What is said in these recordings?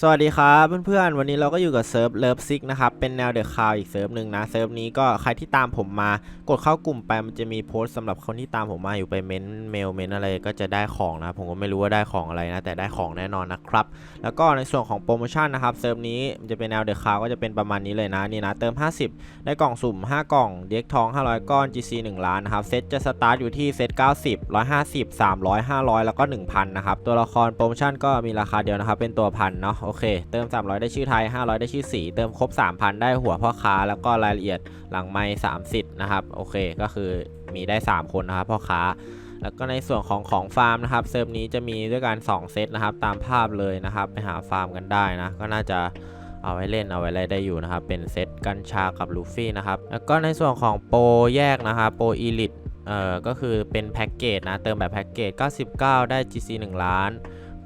สวัสดีครับเพื่อนๆ วันนี้เราก็อยู่กับเซิร์ฟเลิฟซิกนะครับ เป็นแนวเดอะคาวอีกเซิร์ฟหนึ่งนะ เซิร์ฟนี้ก็ใครที่ตามผมมากดเข้ากลุ่มไปมันจะมีโพสต์สำหรับคนที่ตามผมมาอยู่ไปเม้นเมลเม้นอะไรก็จะได้ของนะผมก็ไม่รู้ว่าได้ของอะไรนะ แต่ได้ของแน่นอนนะครับ แล้วก็ในส่วนของโปรโมชั่นนะครับ เซิร์ฟนี้มันจะเป็นแนวเดอะคาวก็จะเป็นประมาณนี้เลยนะนี่นะเติม 50 ได้กล่องสุ่ม 5 กล่องเด็กทอง 500 ก้อน GC 1 ล้านนะครับเซตจะสตาร์ทอยู่ที่เซต90 150 300 500 แล้วก็ 1,000 นะครับตัวละครโปรโมชั่นก็มีราคาเดียวนะครับเป็นตัวพันเนาะโอเค เติม 300 ได้ชื่อไทย 500 ได้ชื่อสี เติมครบ 3,000 ได้หัวพ่อค้า แล้วก็รายละเอียดหลังไม้30 นะครับ โอเค ก็คือมีได้ 3 คนนะครับพ่อค้า แล้วก็ในส่วนของของฟาร์มนะครับ เซิร์ฟนี้จะมีด้วยกัน 2 เซตนะครับ ตามภาพเลยนะครับ ไปหาฟาร์มกันได้นะ ก็น่าจะเอาไว้เล่นเอาไว้อะไรได้อยู่นะครับ เป็นเซตกัญชากับลูฟี่นะครับ แล้วก็ในส่วนของโปรแยกนะครับ โปรอีลิทเอ่อ ก็คือเป็นแพ็กเกจนะ เติมแบบแพ็กเกจ 99 ได้ GC 1 ล้าน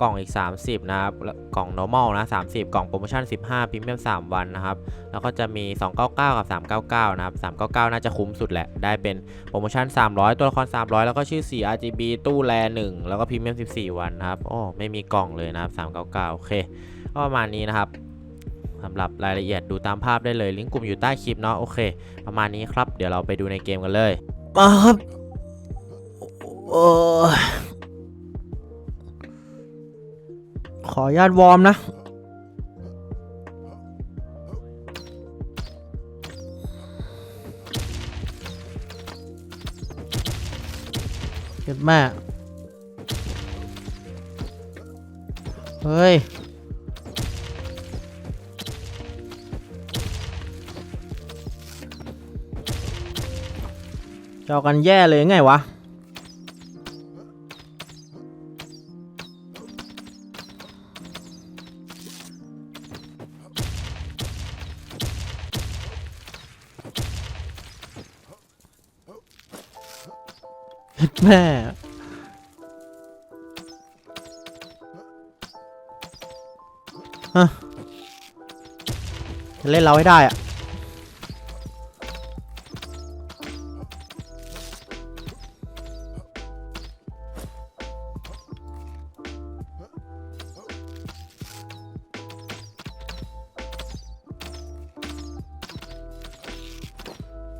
กล่องอีก 30 นะครับ กล่อง normal นะ 30 กล่องโปรโมชั่น 15 พรีเมียม 3 วันนะครับ แล้วก็จะมี 299 กับ 399 นะครับ 399 น่าจะคุ้มสุดแหละ ได้เป็นโปรโมชั่น 300 ตัวละคร 300 แล้วก็ชื่อ 4 RGB ตู้แล1แล้วก็พรีเมียม 14 วันนะครับโอ้ไม่มีกล่องเลยนะครับ 399 โอเค ก็ประมาณนี้นะครับสำหรับรายละเอียดดูตามภาพได้เลย ลิงก์กลุ่มอยู่ใต้คลิปเนาะ โอเค ประมาณนี้ครับ เดี๋ยวเราไปดูในเกมกันเลย มาครับ โอ้ ขออนุญาตวอร์มนะเจ็บแม่ เฮ้ย เจอกันแย่เลยไงวะ แม่ฮะจะเล่นเราให้ได้อะ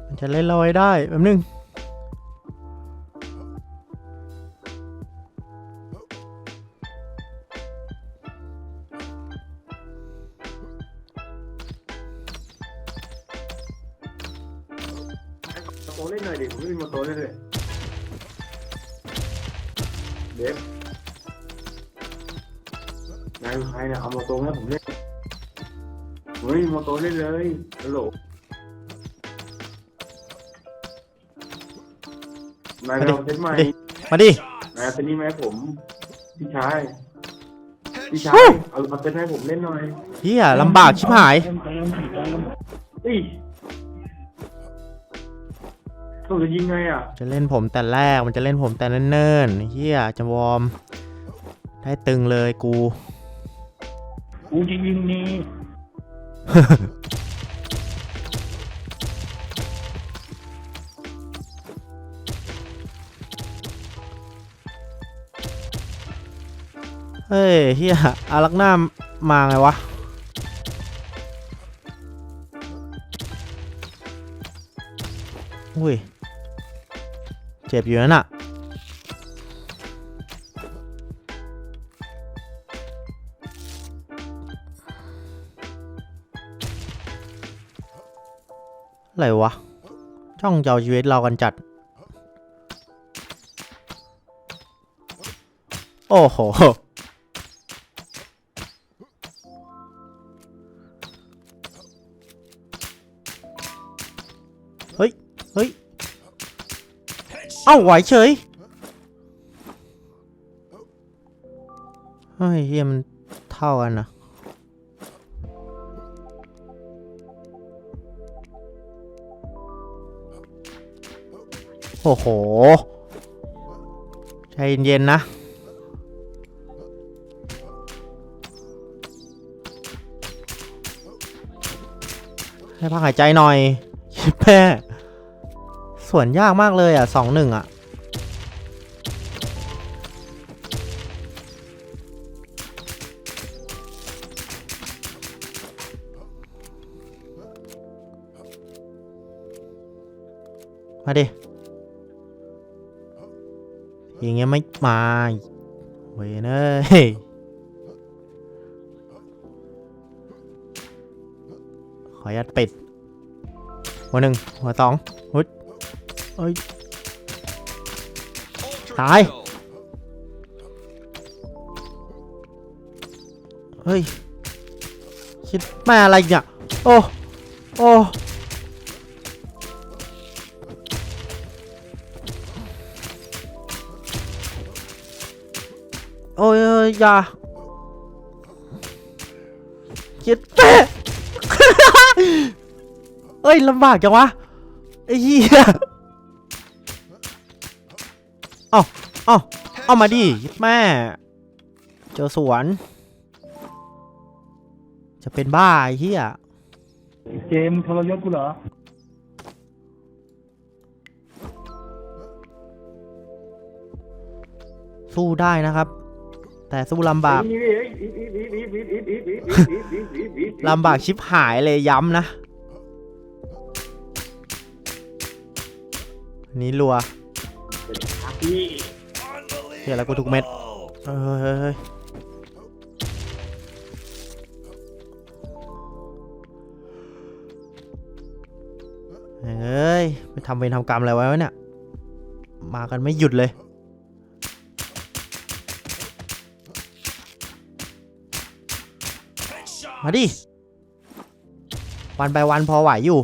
มันจะเล่นเราให้ได้แป๊บนึง มาดินายเอาเซตนี้มาให้ผมพี่ชายพี่ชายฮู้เอาเอาเซตให้ผมเล่นหน่อยเฮียลำบากชิบหายเฮ้ยต้องจะยิงไงอะจะเล่นผมแต่แรกมันจะเล่นผมแต่เนิ่นๆเฮียจะวอร์มได้ตึงเลยกู กูจะยิงนี่ เฮ้ยเฮียอารักหน้ามาไงวะ อุ้ย เจ็บอยู่นั่นอะอะไรวะ ช่องเจ้าชีวิตเรากันจัด โอ้โห เฮ้ย เฮ้ย เอ้าไหวเฉย เฮ้ยเฮียมันเท่ากันนะโอ้โห ใจเย็นๆนะ ให้พักหายใจหน่อย ชิแม่สวนยากมากเลยอะสองหนึ่งอะ มาดิ อย่างเงี้ยไม่มาเว้ยเนยขออนุญาตปิด หัวหนึ่งหัวสองหุดเอ้ยตาย เฮ้ย คิดแม่อะไรเนี่ยโอ้ โอ้โอ้ยอยอย่าคิดแม่ เอ้ยลำบากจังวะไอ้เหี้ยเอ้าเอ้าเอามาดิแม่ เจอสวน จะเป็นบ้าไอ้เหี้ยเจมส์ทรยศกูเหรอ สู้ได้นะครับ แต่สู้ลำบากลำบากชิบหายเลยย้ำนะ นี่รัวพี่เฮียแล้วกูทุกเม็ดเฮ้ยเฮ้ยเฮ้ยเฮ้ยเฮ้ยไปทำเวรทำกรรมอะไรไว้วะเนี่ย มากันไม่หยุดเลยมาดิ วันไปวันพอไหวอยู่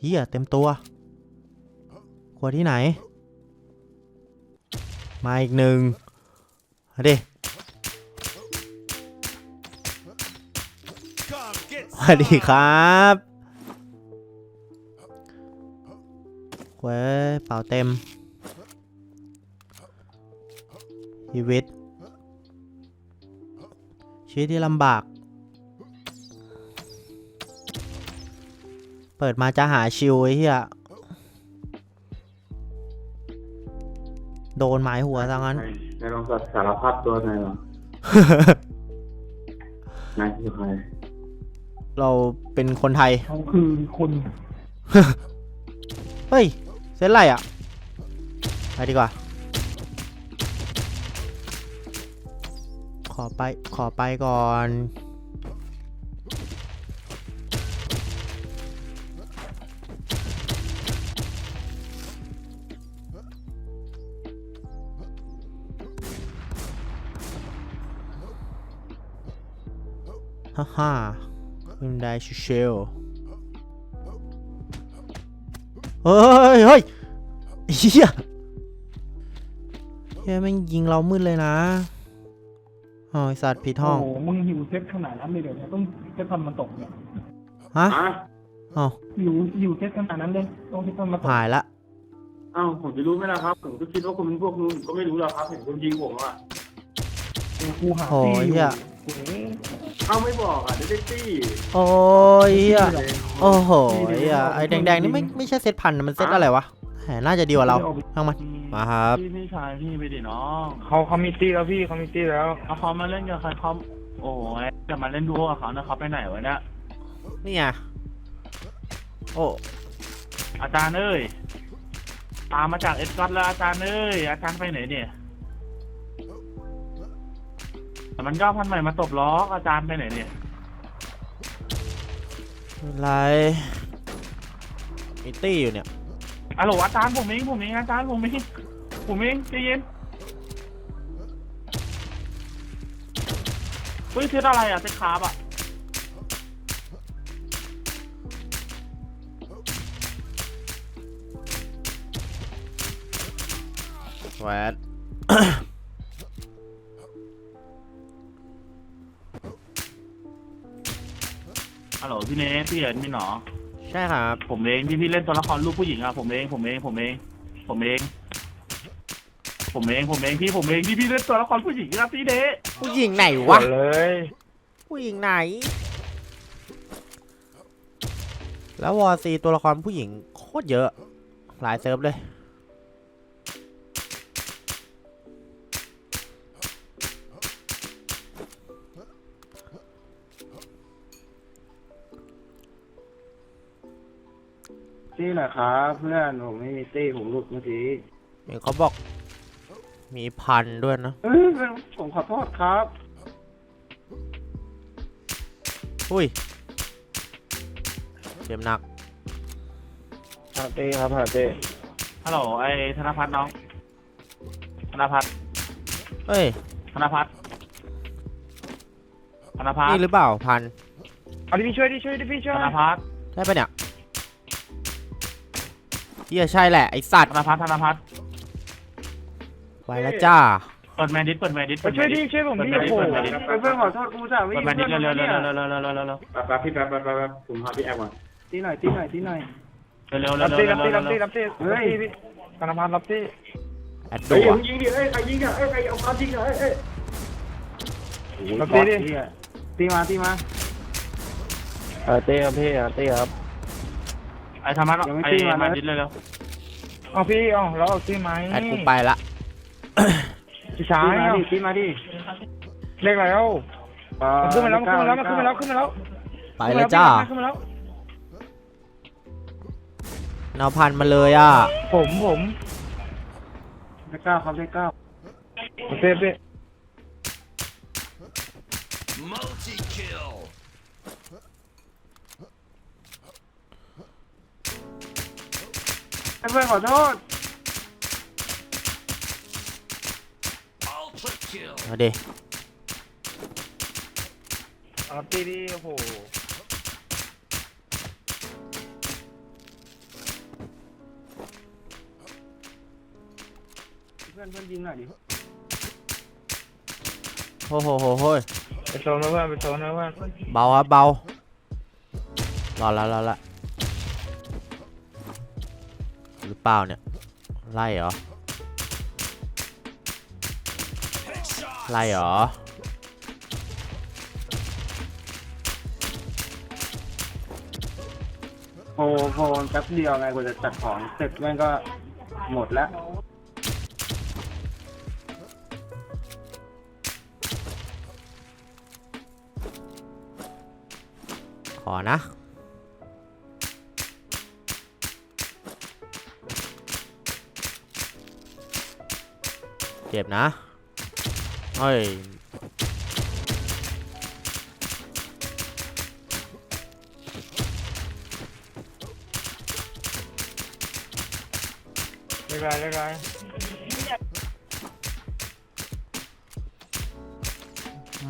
เฮียเต็มตัว ขวดที่ไหน มาอีกหนึ่งมาดิสวัสดีครับเว้ยเป่าเต็ม ชีวิต ชีวิตที่ลำบาก เปิดมาจะหาชิวไอ้เหี้ย โดนไม้หัวซะงั้นนายลองสารภาพตัวนายเหรอนายคือใครเราเป็นคนไทย เขาคือคนเฮ้ย เซตไรอะ ไปดีกว่า ขอไป ขอไปก่อน ฮ่าฮ่าคุณได้ชิเชลเฮ้ยเฮ้ยเฮียเฮียแม่งยิงเรามืดเลยนะอ๋อไอ้สัตว์ผิดห้อง โอ้โหมึงหิวเซ็ตขนาดนั้นเลยเดี๋ยวเนี่ยต้องเซ็ตทำมันตกเนี่ยฮะอะอ๋อหิวหิวเซ็ตขนาดนั้นเลยต้องเซ็ตทำมันตกหายละ อ้าวผมจะรู้ไหมล่ะครับ ผมก็คิดว่าคุณเป็นพวกนู้นก็ไม่รู้หรอกครับเห็นคุณยิงผมอะกูหาโอ้ตียอยู่เฮียโอ้โห เอ้าไม่บอกอะเดเด็กตี้โอ้ยเฮียโอ้โหเฮียไอ้แดงๆนี่ไม่ไม่ใช่เซตพันธุ์นะมันเซตอะไรวะแหมน่าจะดีกว่าเราทั้งมันมาครับพี่พี่ชายพี่ไปดิน้องเขาเขามีตีแล้วพี่เขามีตีแล้วเอาเขามาเล่นกับใครเขาโอ้ยจะมาเล่นดูโอกับเขานะเขาไปไหนวะเนี่ยนี่ไงโอ้อาจารย์เอ้ยตามมาจากเอ็ดกัสแล้วอาจารย์เอ้ยอาจารย์ไปไหนเนี่ย แต่มันก็พันใหม่มาตบล้อกอาจารย์ไปไหนเนี่ยอะไรมิตี้อยู่เนี่ยอะโหลอาจารย์ผมเองผมเองอาจารย์ผมเองผมเองใจเย็นเฮ้ยเซตอะไรอะเซตคาร์บอะแหวน อะโหลพี่เนสพี่เอ็นพี่หนอ ใช่ครับ ผมเองที่พี่เล่นตัวละครลูกผู้หญิงอะผมเองผมเองผมเอง ผมเอง ผมเองผมเองพี่ผมเองที่พี่เล่นตัวละครผู้หญิงนะพี่เดะผู้หญิงไหนวะ เลยผู้หญิงไหน แล้ววอซีตัวละครผู้หญิงโคตรเยอะ หลายเซิร์ฟเลย น่อยครับเพื่อนผมไม่มีตี้ผมหลุดเมื่อกี้เห็นเขาบอก มีพันด้วยนะเอ้ยผมขอโทษครับอุ้ยเจ็บหนักหาตี้ครับหาตี้ฮัลโหลไอ้ธนพัฒน์น้อง ธนพัฒน์เอ้ยธนพัฒน์ธนพัฒนี่น์หรือเปล่าพันเอาดิพี่ช่วยดิช่วยดิพี่ช่วยธนพัฒน์ใช่ปะเนี่ย เฮียใช่แหละไอสัตธว์นพัฒน์ธนพัฒน์ไปแล้วจ้าเปิดแมนดิสเปิดแมนดิสเปิดแมช่วยนดิดิส ช่วยผมดิเปิดโอ้โหเปิดดิ เพื่อนขอโทษกูจ่าวิ่เปิงดแมนดิสเร็วเร็วเร็วเร็วเร็วเร็วเร็วเร็วเร็วแป๊บพี่แป๊บแป๊บแป๊บผมหาพี่แอปก่อนตีหน่อยตีหน่อยตีหน่อยเร็วเร็วเร็วเร็วเร็วเร็วเฮ้ยพี่ธนพัฒน์รับตี้แอดเฮ้ดัยวยิงดิเอ้ยใครยิงอะเอ้ยใครเอาพายิงอะเอ้ยเอ้ยรับตี้ดิตีมาตีมาเออเต้ครับพี่เออเต้ครับไอ้ธรรมะไอ้แมนดิสเร็วเร็วเอาพี่เอาแล้วเอาที่ไหมแอดกูไปละ พี่ชาตียมาเอาดิตีมาดิเลขอะไรเอ้ามันขึ้นมาแล้วมันขึ้นมาแล้วมันขึ้นมาแล้วขึ้นมาแล้วไปแล้วจ้าขึ้นมาแล้วแนวพันมาเลยอะ ผมผมเลขเก้าครับเลขเก้าเต้เต้ เพื่อนขอโทษมาดิเอาตีดิโอ้โหเพื่อนเพื่อนยิงหน่อยดิโอ้โหโหโหยไปโซนนะเพื่อนไปโซนนะเพื่อนเบาครับเบารอแล้วรอละ หรือเปล่าเนี่ย ไล่เหรอ ไล่เหรอ โฟโฟนแป๊บเดียวไงกว่าจะจัดของเสร็จแม่งก็หมดแล้วขอนะ จ็บนะเฮ้ยเลขอะไรเลขอะไร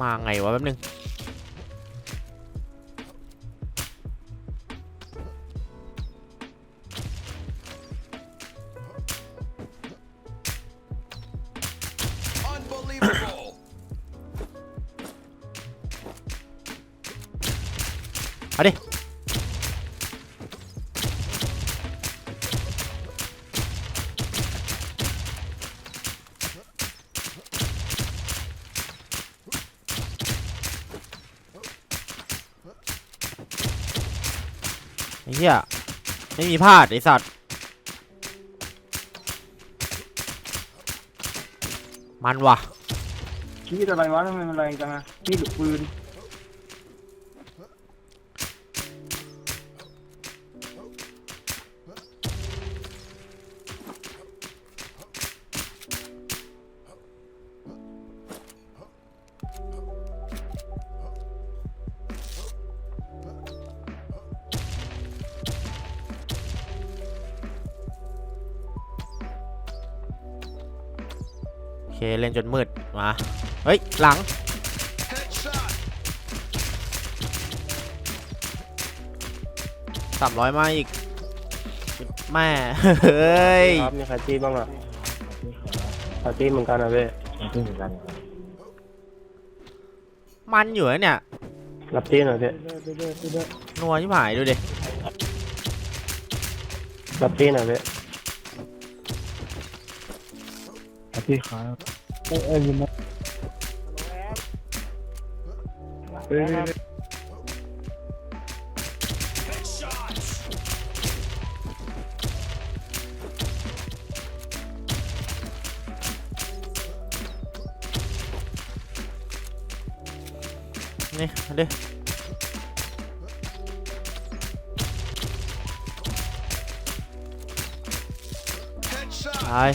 มาไงวะแป๊บนึง ไม่มีพลาดไอสัตว์มันว่ะชีวิตอะไรวะทำไมมันแรงจังอะมีดหรือปืน เคเล่นจนมืด มา เฮ้ย หลัง สามร้อยมาอีก แม่ เฮ้ย ครับมีใครตีบ้างอะใครตีเหมือนกันนะพี่มันอยู่นะเนี่ย รับตีหน่อยพี่นัวชิบหายดูดิ รับตีหน่อยพี่พี่ครับ เอ้ยเอ้ยยินนะเอ้ยนี่มาดิเตาย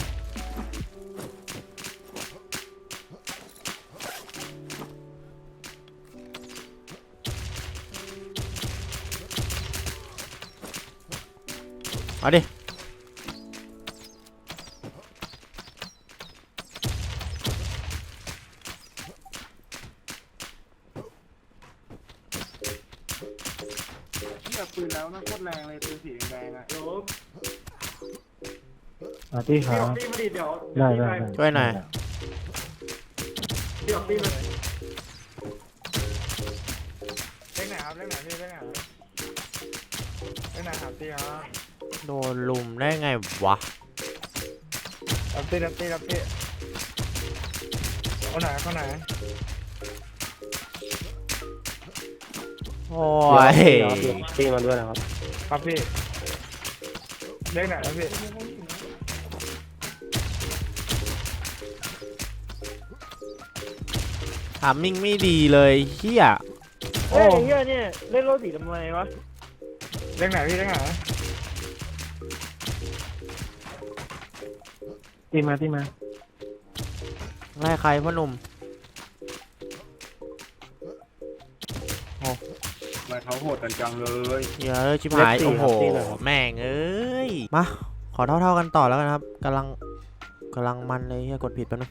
โยมปาร์ตี้คพี่รัออบกตี้มาดิเดี๋ยวได้เดี๋ยวได้พี่ได้ช่วยหน่อย พี่ออกตี้มาเล่นไหนครับเล่นไหนพี่เล่นไหนเล่นไหนครับตีครับโดนลุมได้ไงวะ รับตีรับตีรับตีเอาไหนเอาไหนโอ้ย ตีมาด้วยนะครับครับพี่ เล่นไหนครับพี่ถามมิ่งไม่ดีเลยเฮียเฮ้ยเฮียเนี่ยเล่นโลสีทำไมวะเล่นไหนพี่เล่นไหนตีมาตีมาไล่ใครพ่อหนุ่ม ทำไมเขาโหดกันจังเลยเหี้ยอะชิบหายโอ้โหแม่งเอ้ย มา ขอเท่าๆกันต่อแล้วกันครับกำลังกำลังมันเลยเฮียกดผิดไปบนึง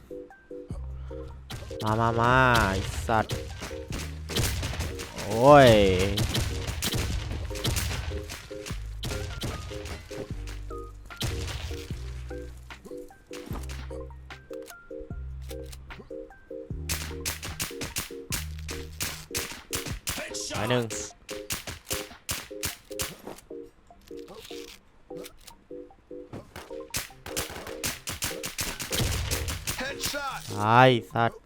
มามามาไอสัตว์ โอ้ย สัตว์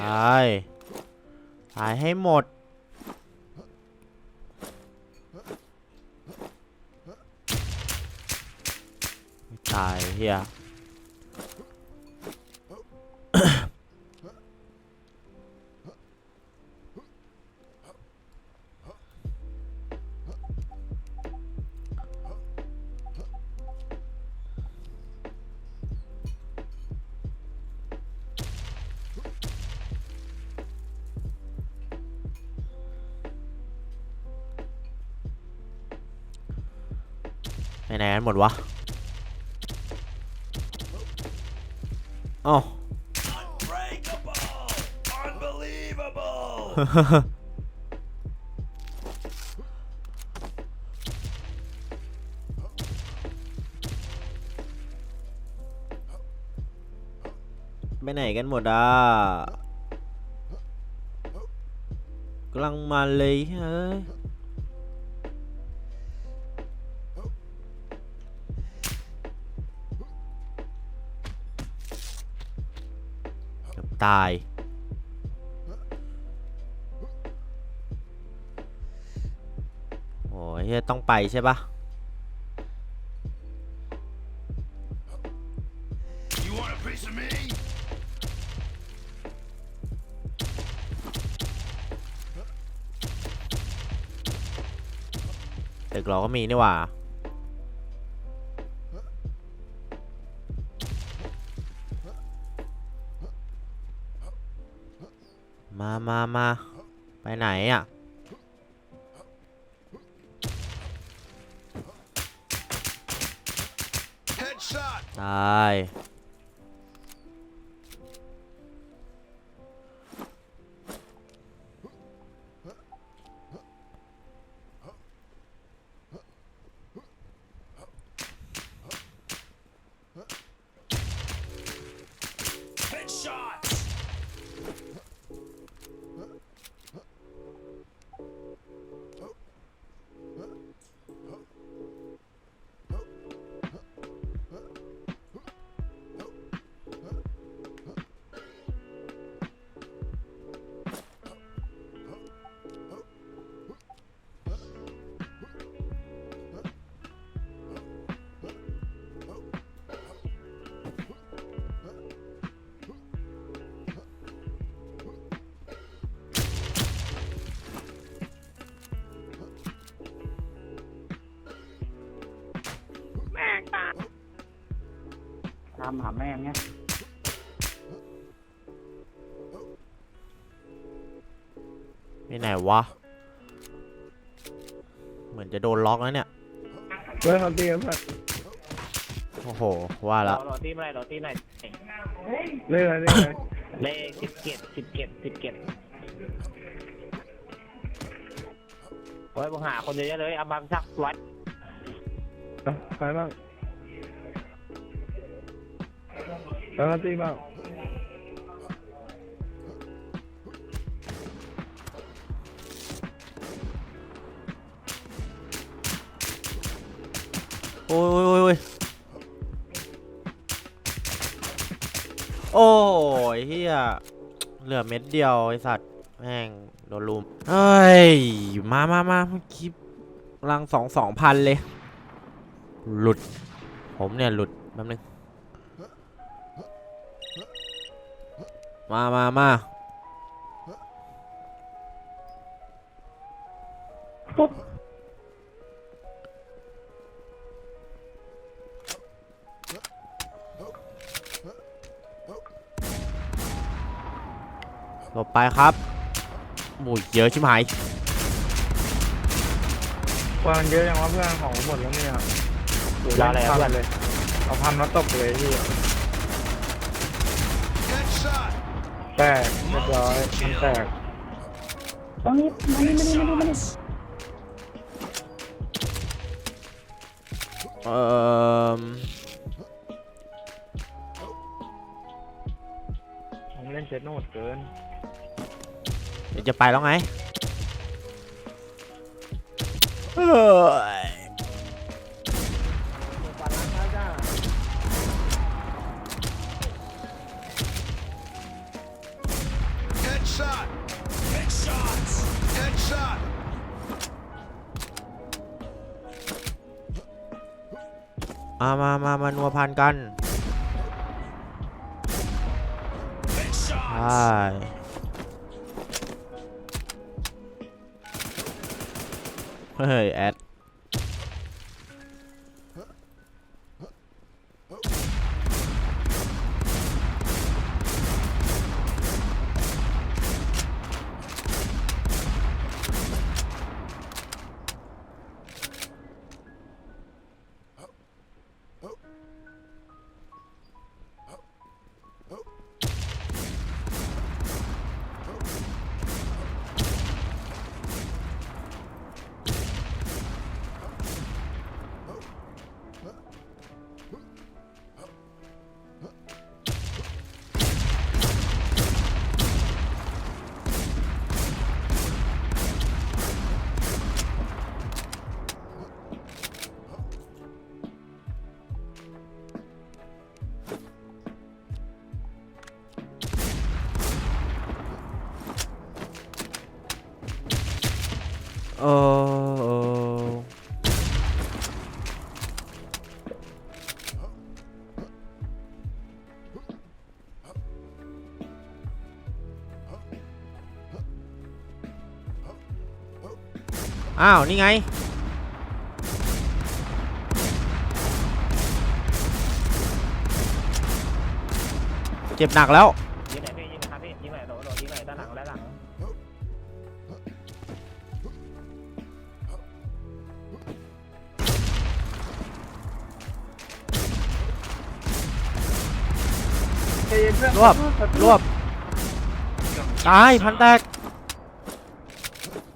ตายตายให้หมด ตายเฮีย วะอ้าไปไหนกันหมดอะกำลังมาเลยเฮ้ย ตาย โอ้ยเหี้ยต้องไปใช่ปะตึกเราก็มีนี่หว่า มามามาไปไหนอะ ตายามหาแม่งเงี้ยไปไหนวะ เหมือนจะโดนล็อกแล้วเนี่ย เพื่อนเขาตีกันเพื่อนโอ้โห ว่าละรอตีไม่ได้รอตีไม่เล่นอะไรเล่นอะไรเลขสิบเจ็ดสิบเจ็ดสิบเจ็ดเฮ้ยมึงหาคนเยอะๆเลยเอามาสักวัดอะใครบ้าง แล้วเขาตีบ้างโอ้ยโอ้ยโอ้ยโอ้ยเฮียเหลือเม็ดเดียวไอสัตว์แม่งโดนลุมเฮ้ย มามามาเมื่อกี้รังสองสองพันเลย หลุด ผมเนี่ย หลุดแป๊บนึง มามามาหลบไปครับโอ้ยเยอะชิบหาย กวางเยอะยังว่าเพื่อนของหมดแล้วเนี่ยรออะไรครับเพื่อนเลย เอาพันมาตบเลยพี่ แตกเรียบร้อยมันแตกตรงนี้มานี่มานี่มานี่มานี่เอ่อผมเล่นเจ็ดโนดเกินเดี๋ยวจะไปแล้วไงเอ้ย อามามามานัวพันกันใช่เฮ้ย แอด อ้าว นี่ไง เจ็บหนักแล้ว ยิงไหนพี่ยิงนะครับพี่ยิงไหนโดดโดดยิงไหนด้านหลังด้านหลังใจเย็นเพื่อนรวบ รวบ ตาย พันแตก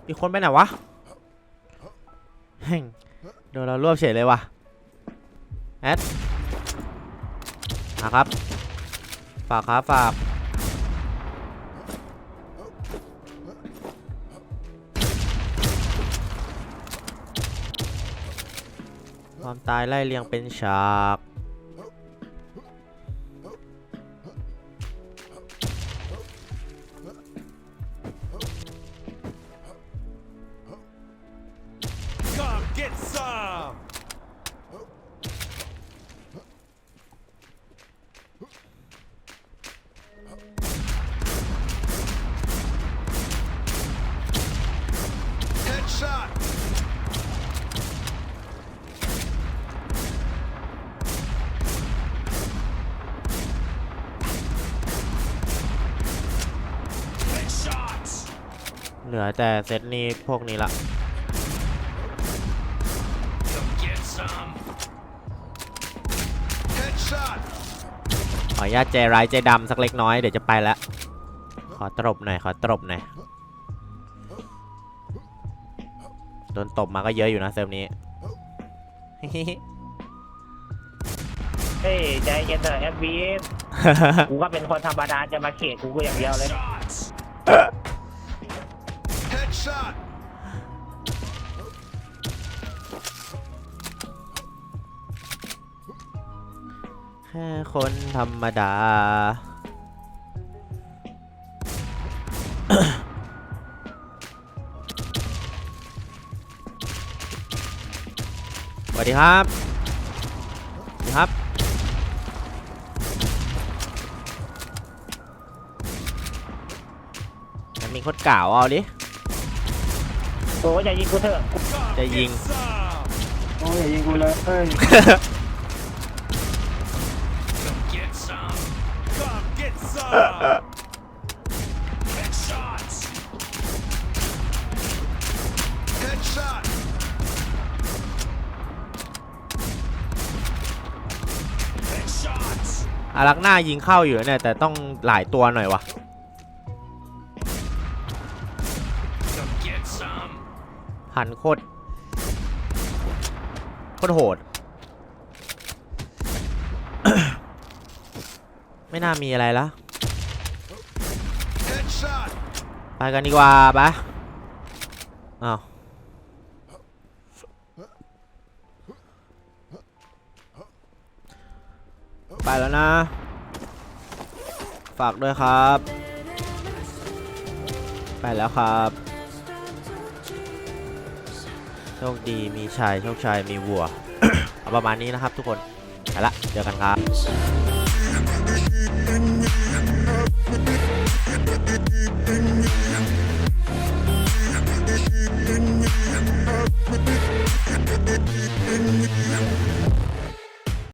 อีกคนไปไหนวะ เฮ้งโดนเรารวบเฉยเลยว่ะแอดนะครับ ฝากครับฝากความตายไล่เรียงเป็นฉาก เหลือแต่เซตนี้พวกนี้ละขออนุญาตใจร้ายใจดำสักเล็กน้อยเดี๋ยวจะไปแล้ว ขอตรบหน่อยขอตรบหน่อยโดนตบมาก็เยอะอยู่นะเซิร์ฟนี้ เฮ้ยใจเย็นเถอะแอดวีกูก็เป็นคนธรรมดาจะมาเขตกูก็อย่างเดียวเลย shot. Huh? แค่คนธรรมดา สวัสดีครับสวัสดีครับ มันมีคตรเก่าเอาดิ โอ้ยอย่ายิงกูเถอะ Come Để get nhìn. some. โอ้ยอย่ายิงกูเลยเฮ้ย Come get some. Come get some. Headshots. Headshot. Headshots. อารักหน้ายิงเข้าอยู่เนี่ยแต่ต้องหลายตัวหน่อยวะ Come get some. พันโคตรโคตรโหด ไม่น่ามีอะไรแล้วไปกันดีกว่าปะอ้าวไปแล้วนะ ฝากด้วยครับ ไปแล้วครับ ชคดีมีชายโชคชายมีวัว เอาประมาณนี้นะครับทุกคนไปละเจอกันครับ